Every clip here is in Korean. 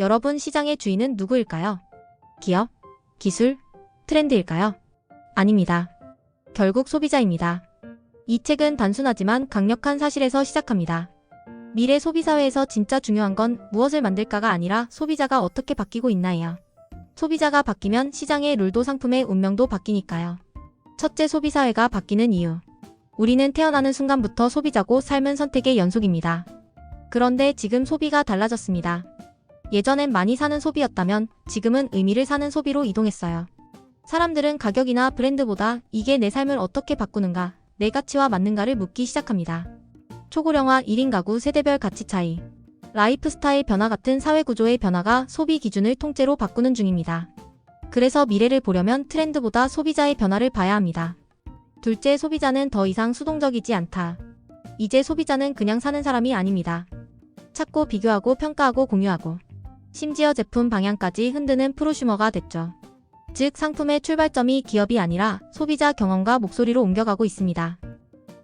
여러분 시장의 주인은 누구일까요? 기업? 기술? 트렌드일까요? 아닙니다. 결국 소비자입니다. 이 책은 단순하지만 강력한 사실에서 시작합니다. 미래 소비사회에서 진짜 중요한 건 무엇을 만들까가 아니라 소비자가 어떻게 바뀌고 있나예요. 소비자가 바뀌면 시장의 룰도 상품의 운명도 바뀌니까요. 첫째 소비사회가 바뀌는 이유. 우리는 태어나는 순간부터 소비자고 삶은 선택의 연속입니다. 그런데 지금 소비가 달라졌습니다. 예전엔 많이 사는 소비였다면 지금은 의미를 사는 소비로 이동했어요. 사람들은 가격이나 브랜드보다 이게 내 삶을 어떻게 바꾸는가, 내 가치와 맞는가를 묻기 시작합니다. 초고령화 1인 가구 세대별 가치 차이, 라이프 스타일 변화 같은 사회 구조의 변화가 소비 기준을 통째로 바꾸는 중입니다. 그래서 미래를 보려면 트렌드보다 소비자의 변화를 봐야 합니다. 둘째, 소비자는 더 이상 수동적이지 않다. 이제 소비자는 그냥 사는 사람이 아닙니다. 찾고 비교하고 평가하고 공유하고 심지어 제품 방향까지 흔드는 프로슈머가 됐죠. 즉 상품의 출발점이 기업이 아니라 소비자 경험과 목소리로 옮겨가고 있습니다.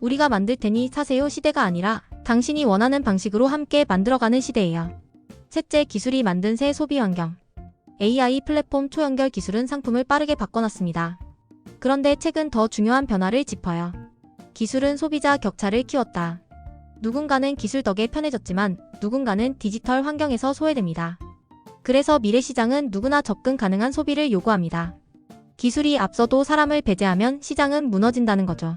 우리가 만들 테니 사세요 시대가 아니라 당신이 원하는 방식으로 함께 만들어가는 시대예요. 셋째 기술이 만든 새 소비 환경. AI 플랫폼 초연결 기술은 상품을 빠르게 바꿔놨습니다. 그런데 책은 더 중요한 변화를 짚어요. 기술은 소비자 격차를 키웠다. 누군가는 기술 덕에 편해졌지만 누군가는 디지털 환경에서 소외됩니다. 그래서 미래 시장은 누구나 접근 가능한 소비를 요구합니다. 기술이 앞서도 사람을 배제하면 시장은 무너진다는 거죠.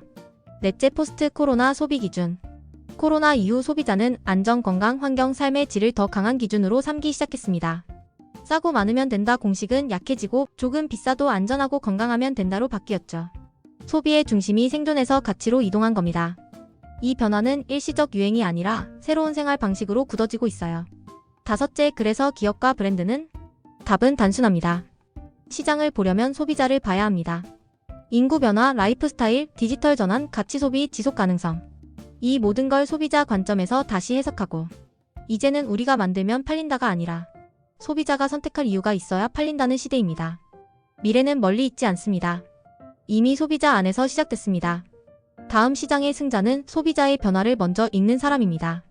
넷째 포스트 코로나 소비 기준. 코로나 이후 소비자는 안전, 건강, 환경, 삶의 질을 더 강한 기준으로 삼기 시작했습니다. 싸고 많으면 된다 공식은 약해지고 조금 비싸도 안전하고 건강하면 된다로 바뀌었죠. 소비의 중심이 생존에서 가치로 이동한 겁니다. 이 변화는 일시적 유행이 아니라 새로운 생활 방식으로 굳어지고 있어요. 다섯째, 그래서 기업과 브랜드는? 답은 단순합니다. 시장을 보려면 소비자를 봐야 합니다. 인구 변화, 라이프 스타일, 디지털 전환, 가치 소비, 지속 가능성. 이 모든 걸 소비자 관점에서 다시 해석하고, 이제는 우리가 만들면 팔린다가 아니라, 소비자가 선택할 이유가 있어야 팔린다는 시대입니다. 미래는 멀리 있지 않습니다. 이미 소비자 안에서 시작됐습니다. 다음 시장의 승자는 소비자의 변화를 먼저 읽는 사람입니다.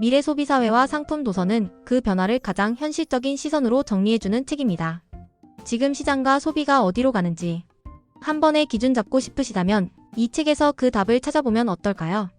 미래 소비 사회와 상품 도서는 그 변화를 가장 현실적인 시선으로 정리해주는 책입니다. 지금 시장과 소비가 어디로 가는지 한 번에 기준 잡고 싶으시다면 이 책에서 그 답을 찾아보면 어떨까요?